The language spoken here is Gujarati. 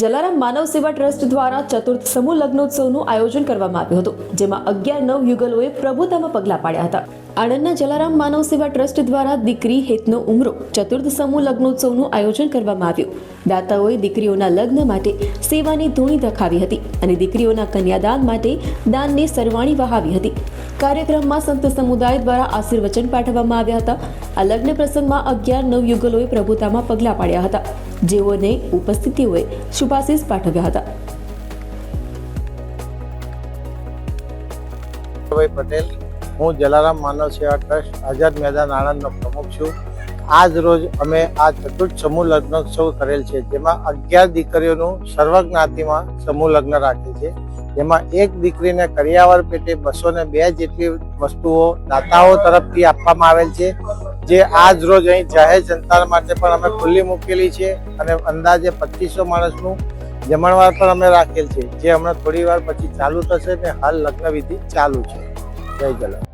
જલારામ માનવ સેવા ટ્રસ્ટ દ્વારા ચતુર્થ સમૂહ લગ્નોત્સવનું આયોજન કરવામાં આવ્યું હતું, જેમાં અગિયાર નવ યુગલોએ પ્રભુતામાં પગલાં પાડ્યા હતા. આણંદના જલારામ માનવ સેવા ટ્રસ્ટ દ્વારા દીકરી હેતનો ઉમરો. ચતુર્થ સમૂહ લગ્નોત્સવનું આયોજન કરવામાં આવ્યું. દાતાઓએ દીકરીઓના લગ્ન માટે સેવાની ધૂણી દખાવી હતી અને દીકરીઓના કન્યાદાન માટે દાનની સરવાણી વહાવી હતી. કાર્યક્રમમાં સંત સમુદાય દ્વારા આશીર્વચન પાઠવવામાં આવ્યા હતા. આ લગ્ન પ્રસંગમાં અગિયાર નવ યુગલોએ પ્રભુતામાં પગલાં પાડ્યા હતા. જેઓને ઉપસ્થિતિઓએ શુભાશીષ પાઠવ્યા હતા. પટેલ હું જલારામ માનવ સેવા ટ્રસ્ટ આઝાદ મેદાન આણંદનો પ્રમુખ છું. આજ રોજ અમે આ ચતુર્થ સમૂહ લગ્નોત્સવ કરેલ છે, જેમાં અગિયાર દીકરીઓનું સર્વજ્ઞાતિમાં સમૂહ લગ્ન રાખે છે. જેમાં એક દીકરીને કરિયાવર પેટે બસો ને બે જેટલી વસ્તુઓ દાતાઓ તરફથી આપવામાં આવેલ છે, જે આજ રોજ અહીં જાહેર જનતા માટે પણ અમે ખુલ્લી મૂકેલી છે અને અંદાજે પચીસો માણસનું જમણવાર પણ અમે રાખેલ છે, જે હમણાં થોડી વાર પછી ચાલુ થશે ને હાલ લગ્ન વિધિ ચાલુ છે. જય જલારામ.